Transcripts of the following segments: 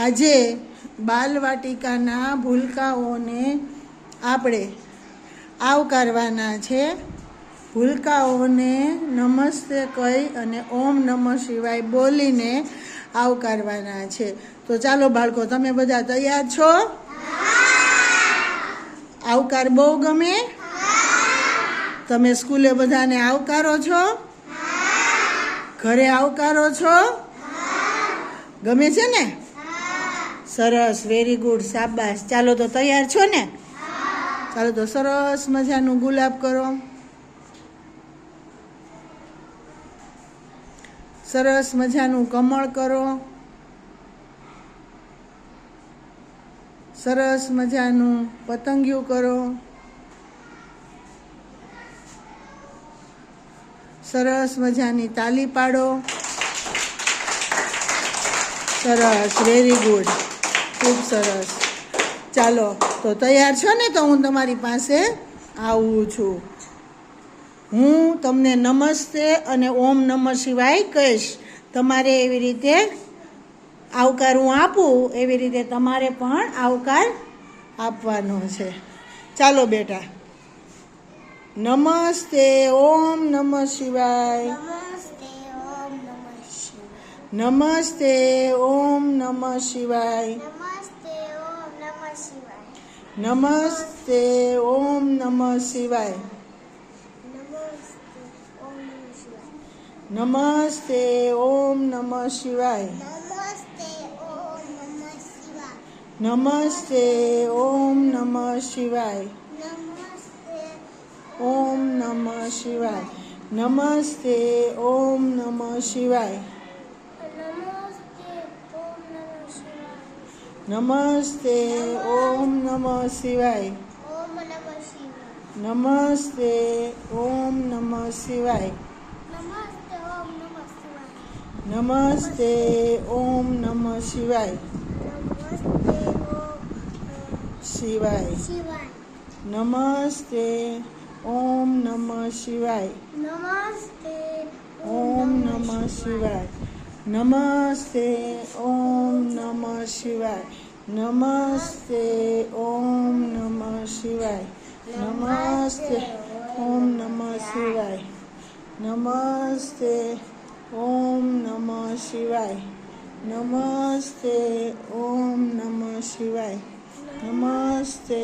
આજે બાલવાટિકાના ભૂલકાઓને આપણે આવકારવાના છે. ભૂલકાઓને નમસ્તે કહી અને ઓમ નમઃ શિવાય બોલીને આવકારવાના છે. તો ચાલો બાળકો, તમે બધા તૈયાર છો? આવકાર બહુ ગમે? તમે સ્કૂલે બધાને આવકારો છો? ઘરે આવકારો છો? ગમે છે ને? સરસ વેરી ગુડ શાબાશ. ચાલો તો તૈયાર છો ને? ચાલો તો સરસ મજાનું ગુલાબ કરો. સરસ મજાનું કમળ કરો. સરસ મજાનું પતંગિયું કરો. સરસ મજાની તાલી પાડો. સરસ વેરી ગુડ ખૂબ સરસ. ચાલો, તો તૈયાર છો ને તો હું તમારી પાસે આવું છું. હું તમને નમસ્તે અને ઓમ નમઃ શિવાય કહીશ. તમારે એવી રીતે આવકાર હું આપું, એવી રીતે તમારે પણ આવકાર આપવાનો છે. ચાલો બેટા. નમસ્તે, ઓમ નમઃ શિવાય. નમસ્તે ઓમ નમ શિવાય નમસ્તે ઓમ નમ શિવાય નમસ્તે ઓમ નમ શિવાય નમસ્તે ઓમ નમ શિવાય નમસ્તે ઓમ નમ શિવાય નમસ્તે ઓમ નમ શિવાય નમસ્તે ઓમ નમઃ શિવાય નમસ્તે ઓમ નમઃ શિવાય નમસ્તે ઓમ નમઃ શિવાય શિવાય નમસ્તે ઓમ નમઃ શિવાય નમસ્તે ઓમ નમઃ શિવાય નમસ્તે ઓમ નમઃ શિવાય નમસ્તે ઓમ નમઃ શિવાય નમસ્તે ઓમ નમઃ શિવાય નમસ્તે ઓમ નમઃ શિવાય નમસ્તે ઓમ નમઃ શિવાય નમસ્તે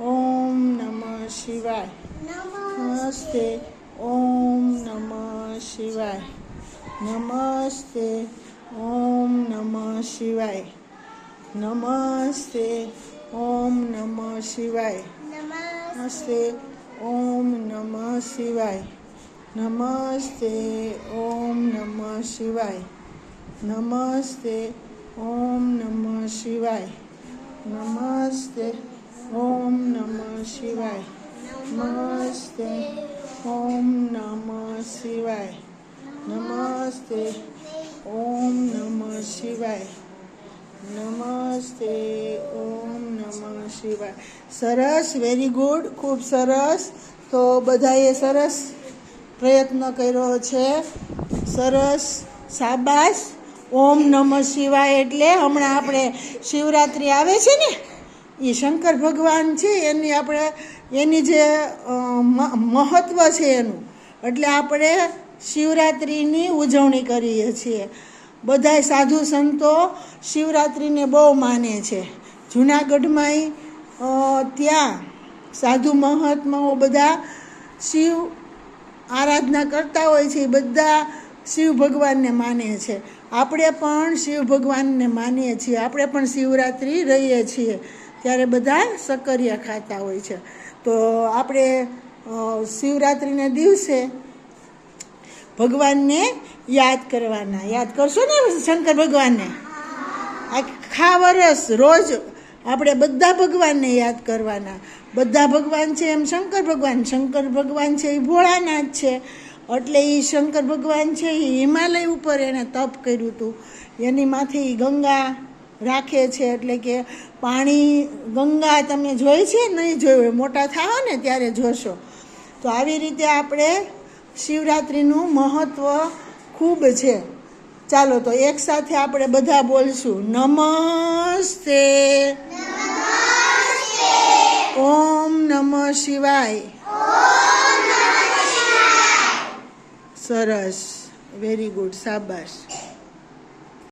ઓમ નમઃ શિવાય નમસ્તે ઓમ નમઃ શિવાય નમસ્તે ઓમ નમઃ શિવાય નમસ્તે ઓમ નમઃ શિવાય નમસ્તે ઓમ નમઃ શિવાય નમસ્તે ઓમ નમઃ શિવાય નમસ્તે ઓમ નમઃ શિવાય નમસ્તે ઓમ નમઃ શિવાય નમસ્તે ઓમ નમઃ શિવાય સરસ વેરી ગુડ ખૂબ સરસ તો બધાએ સરસ પ્રયત્ન કર્યો છે. સરસ. સાબાસ ઓમ નમઃ શિવાય એટલે હમણાં આપણે શિવરાત્રિ આવે છે ને એ શંકર ભગવાન છે, એની આપણે, એની જે મહત્ત્વ છે એનું. એટલે આપણે શિવરાત્રિની ઉજવણી કરીએ છીએ. બધાય સાધુ સંતો શિવરાત્રિને બહુ માને છે. જુનાગઢમાંય ત્યાં સાધુ મહાત્માઓ બધા શિવ આરાધના કરતા હોય છે બધા શિવ ભગવાનને માને છે. આપણે પણ શિવ ભગવાનને માનીએ છીએ. આપણે પણ શિવરાત્રિ રહીએ છીએ. ત્યારે બધા સક્કરિયા ખાતા હોય છે. તો આપણે શિવરાત્રિને દિવસે ભગવાનને યાદ કરવાના. યાદ કરશો ને શંકર ભગવાનને? આખા વરસ રોજ આપણે બધા ભગવાનને યાદ કરવાના. બધા ભગવાન છે એમ શંકર ભગવાન. શંકર ભગવાન છે એ ભોળાનાથ છે. એટલે એ શંકર ભગવાન છે એ હિમાલય ઉપર એણે તપ કર્યું હતું. એની માથે એ ગંગા રાખે છે. એટલે કે પાણી, ગંગા તમે જોઈ છે? નહીં જોયું મોટા થાઓ ને ત્યારે જોશો. તો આવી રીતે આપણે શિવરાત્રિનું મહત્ત્વ ખૂબ છે. ચાલો તો એક સાથે આપણે બધા બોલશું. નમસ્તે. ઓમ નમઃ શિવાય. સરસ. વેરી ગુડ શાબાશ